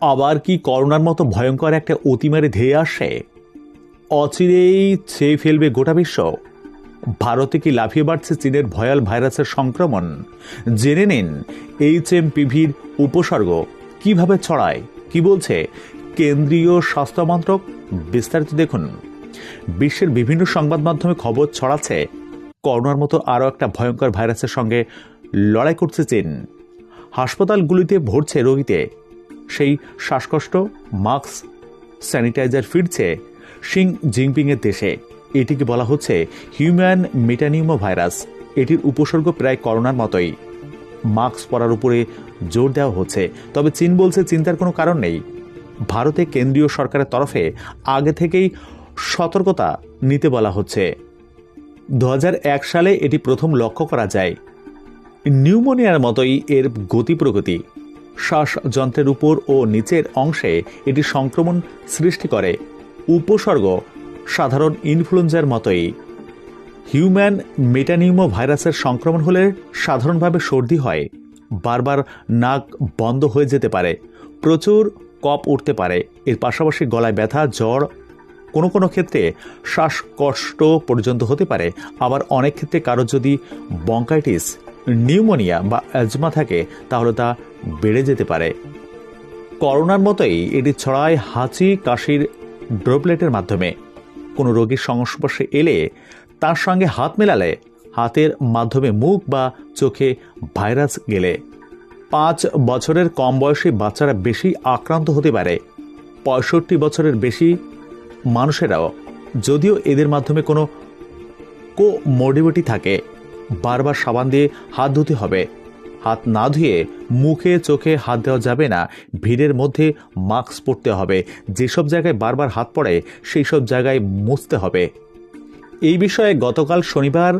আবার কি করোনার মতো ভয়ঙ্কর একটা অতিমারে ধেয়ে আসে? অচিরেই ছেয়ে ফেলবে গোটা বিশ্ব। ভারতে কি লাফিয়ে বাড়ছে চীনের ভয়াল ভাইরাসের সংক্রমণ? জেনে নিন এইচ এম পিভির উপসর্গ কীভাবে ছড়ায়, কি বলছে কেন্দ্রীয় স্বাস্থ্য মন্ত্রক? বিস্তারিত দেখুন। বিশ্বের বিভিন্ন সংবাদ মাধ্যমে খবর ছড়াচ্ছে করোনার মতো আরও একটা ভয়ঙ্কর ভাইরাসের সঙ্গে লড়াই করছে চীন। হাসপাতালগুলিতে ভরছে রোগীতে সেই শ্বাসকষ্ট, মাস্ক, স্যানিটাইজার ফিরছে শিং জিনপিংয়ের দেশে। এটিকে বলা হচ্ছে হিউম্যান মেটানিউমো ভাইরাস এটির উপসর্গ প্রায় করোনার মতোই। মাস্ক পরার উপরে জোর দেওয়া হচ্ছে, তবে চীন বলছে চিন্তার কোনো কারণ নেই। ভারতে কেন্দ্রীয় সরকারের তরফে আগে থেকেই সতর্কতা নিতে বলা হচ্ছে। দু হাজার এক সালে এটি প্রথম লক্ষ্য করা যায়। নিউমোনিয়ার মতোই এর গতি প্রগতি। শ্বাসযন্ত্রের উপর ও নিচের অংশে এটি সংক্রমণ সৃষ্টি করে। উপসর্গ, সাধারণ ইনফ্লুয়েঞ্জার মতোই। হিউম্যান মেটানিউমো ভাইরাসের সংক্রমণ হলে সাধারণভাবে সর্দি হয়। বারবার নাক বন্ধ হয়ে যেতে পারে, প্রচুর কপ উঠতে পারে। এর পাশাপাশি গলায় ব্যথা, জ্বর, কোনো কোনো ক্ষেত্রে শ্বাসকষ্ট পর্যন্ত হতে পারে। আবার অনেক ক্ষেত্রে কারও যদি বঙ্কাইটিস নিউমোনিয়া বা অ্যাজমা থাকে, তাহলে তা বেড়ে যেতে পারে। করোনার মতোই এটি ছড়ায় হাঁচি, কাশির ড্রপলেটের মাধ্যমে। কোনো রোগীর সংস্পর্শে এলে তার সঙ্গে হাত মেলালে হাতের মাধ্যমে মুখ বা চোখে ভাইরাস গেলে। পাঁচ বছরের কম বয়সী বাচ্চারা বেশি আক্রান্ত হতে পারে। পঁয়ষট্টি বছরের বেশি মানুষেরাও, যদিও এদের মাধ্যমে কোনো কোমোডিবিটি থাকে। বারবার সাবান দিয়ে হাত ধুতে হবে। হাত না ধুয়ে মুখে, চোখে হাত দেওয়া যাবে না। ভিড়ের মধ্যে মাস্ক পরতে হবে। যেসব জায়গায় বারবার হাত পড়ে সেই সব জায়গায় মুছতে হবে। এই বিষয়ে গতকাল শনিবার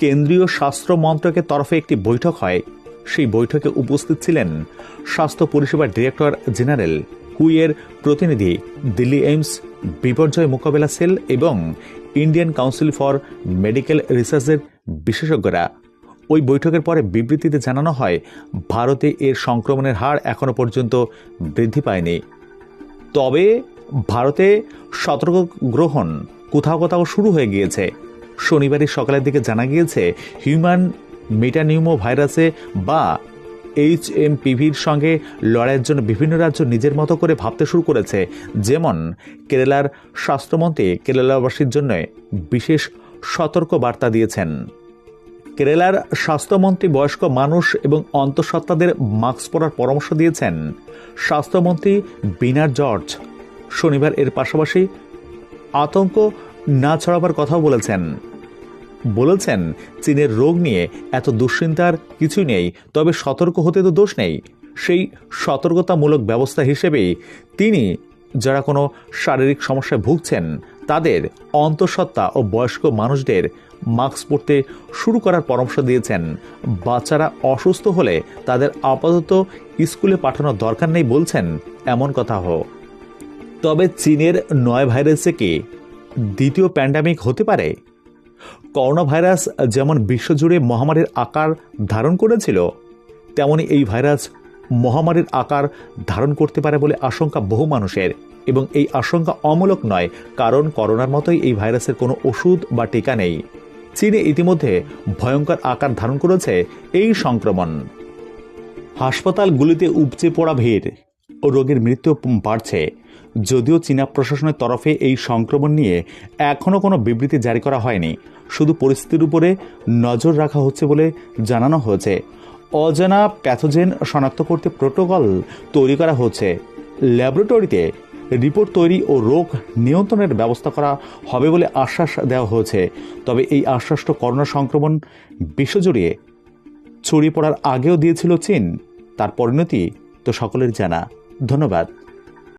কেন্দ্রীয় স্বাস্থ্য মন্ত্রকের তরফে একটি বৈঠক হয়। সেই বৈঠকে উপস্থিত ছিলেন স্বাস্থ্য পরিষেবার ডিরেক্টর জেনারেল হুইয়ের প্রতিনিধি দিল্লি এইমস বিপর্যয় মোকাবেলা সেল এবং ইন্ডিয়ান কাউন্সিল ফর মেডিকেল রিসার্চের বিশেষজ্ঞরা। ওই বৈঠকের পরে বিবৃতিতে জানানো হয়, ভারতে এর সংক্রমণের হার এখনও পর্যন্ত বৃদ্ধি পায়নি। তবে ভারতে সতর্ক গ্রহণ কোথাও কোথাও শুরু হয়ে গিয়েছে। শনিবারই সকালের দিকে জানা গিয়েছে, হিউম্যান মেটানিউমো ভাইরাসে বা এইচ এম পিভির সঙ্গে লড়াইয়ের জন্য বিভিন্ন রাজ্য নিজের মতো করে ভাবতে শুরু করেছে। যেমন কেরালার স্বাস্থ্যমন্ত্রী কেরালাবাসীর জন্য বিশেষ সতর্ক বার্তা দিয়েছেন। কেরালার স্বাস্থ্যমন্ত্রী বয়স্ক মানুষ এবং অন্তঃসত্ত্বাদের মাস্ক পরার পরামর্শ দিয়েছেন। স্বাস্থ্যমন্ত্রী বিনার জর্জ শনিবার এর পাশাপাশি আতঙ্ক না ছড়াবার কথাও বলেছেন। বলেছেন, চীনের রোগ নিয়ে এত দুশ্চিন্তার কিছুই নেই, তবে সতর্ক হতে তো দোষ নেই। সেই সতর্কতামূলক ব্যবস্থা হিসেবেই তিনি যারা কোনো শারীরিক সমস্যায় ভুগছেন, তাদের অন্তঃসত্ত্বা ও বয়স্ক মানুষদের মাস্ক পরতে শুরু করার পরামর্শ দিয়েছেন। বাচ্চারা অসুস্থ হলে তাদের আপাতত স্কুলে পাঠানোর দরকার নেই বলছেন, এমন কথা হোক তবে চীনের নয় ভাইরাসে কি দ্বিতীয় প্যান্ডামিক হতে পারে? করোনা ভাইরাস যেমন বিশ্বজুড়ে মহামারীর আকার ধারণ করেছিল, তেমনি এই ভাইরাস মহামারীর আকার ধারণ করতে পারে বলে আশঙ্কা বহু মানুষের। এবং এই আশঙ্কা অমূলক নয়, কারণ করোনার মতোই এই ভাইরাসের কোনো ওষুধ বা টিকা নেই। চীনে ইতিমধ্যে ভয়ঙ্কর আকার ধারণ করেছে এই সংক্রমণ। হাসপাতালগুলিতে উপচে পড়া ভিড়। ও রোগীর মৃত্যু বাড়ছে। যদিও চীনা প্রশাসনের তরফে এই সংক্রমণ নিয়ে এখনও কোনো বিবৃতি জারি করা হয়নি। শুধু পরিস্থিতির উপরে নজর রাখা হচ্ছে বলে জানানো হয়েছে। অজানা প্যাথোজেন শনাক্ত করতে প্রোটোকল তৈরি করা হচ্ছে। ল্যাবরেটরিতে রিপোর্ট তৈরি ও রোগ নিয়ন্ত্রণের ব্যবস্থা করা হবে বলে আশ্বাস দেওয়া হয়েছে। তবে এই আশ্বাসটা করোনা সংক্রমণ বিশ্বজুড়ে ছড়িয়ে পড়ার আগেও দিয়েছিল চীন। তার পরিণতি তো সকলের জানা। ধন্যবাদ।